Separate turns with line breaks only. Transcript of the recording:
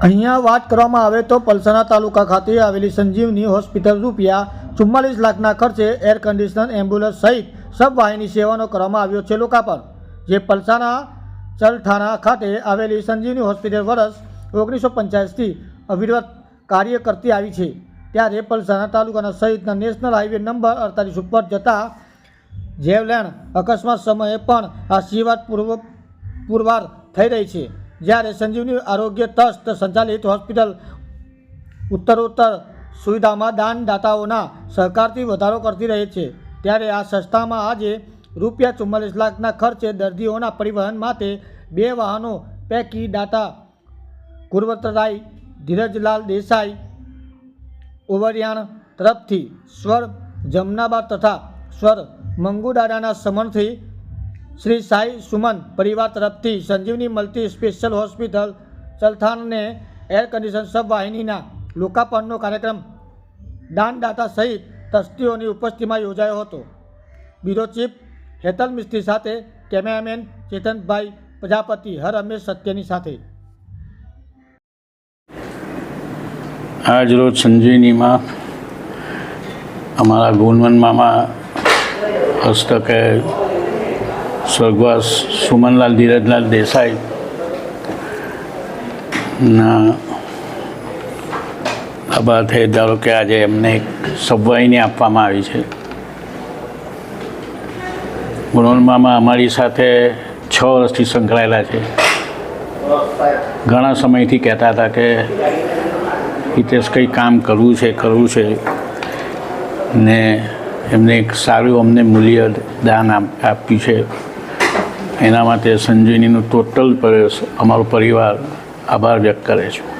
અહીંયા વાત કરવામાં આવે તો પલસાણા તાલુકા ખાતે આવેલી સંજીવની હોસ્પિટલ રૂપિયા ચુમ્માલીસ લાખના ખર્ચે એર કન્ડિશનર એમ્બ્યુલન્સ સહિત સબ વાહિની સેવાનો કરવામાં આવ્યો છે લોકાર્પણ. જે પલસાણા ચલઠાણા ખાતે આવેલી સંજીવની હોસ્પિટલ વર્ષ ઓગણીસો પંચ્યાસીથી અવિરત કાર્ય કરતી આવી છે. ત્યારે પલસાણા તાલુકાના સહિતના નેશનલ હાઈવે નંબર અડતાલીસ ઉપર જતા જેવલેણ અકસ્માત સમયે પણ આ સેવા પૂર્વ પુરવાર થઈ રહી છે. જ્યારે સંજીવની આરોગ્ય ટ્રસ્ટ સંચાલિત હોસ્પિટલ ઉત્તરોત્તર સુવિધામાં દાનદાતાઓના સહકારથી વધારો કરતી રહે છે, ત્યારે આ સંસ્થામાં આજે રૂપિયા ચુમ્માલીસ લાખના ખર્ચે દર્દીઓના પરિવહન માટે બે વાહનો પૈકી દાતા ગુરવતરાય, ધીરજલાલ દેસાઈ, ઓવરિયાણ તરફથી સ્વર જમનાબા તથા સ્વર મંગુદાડાના સમનથી શ્રી સાઈ સુમન પરિવાર તરફથી સંજીવની મલ્ટી સ્પેશિયલ હોસ્પિટલ ચલથાણને એર કન્ડિશન સબવાહિનીના લોકાર્પણનો કાર્યક્રમ દાનદાતા સહિત ટ્રસ્ટીઓની ઉપસ્થિતિમાં યોજાયો હતો. બ્યુરો ચીફ હેતલ મિસ્ત્રી સાથે કેમેરામેન ચેતનભાઈ પ્રજાપતિ, હર હંમેશ સત્યની સાથે.
આજરોજ સંજીવનીમાં અમારા ગુણવન મામા હસ્તકે સ્વર્ગવાસ સુમનલાલ ધીરજલાલ દેસાઈ ના થઈ ધારો કે આજે એમને એક સબવાહિની આપવામાં આવી છે. ગુણવન મામા અમારી સાથે છ વર્ષથી સંકળાયેલા છે. ઘણા સમયથી કહેતા હતા કે હિતેશ કંઈ કામ કરવું છે કરવું છે ને એમને એક સારું અમને મૂલ્ય દાન આપ- આપ્યું છે. એના માટે સંજીવનીનું ટોટલ અમારો પરિવાર આભાર વ્યક્ત કરે છે.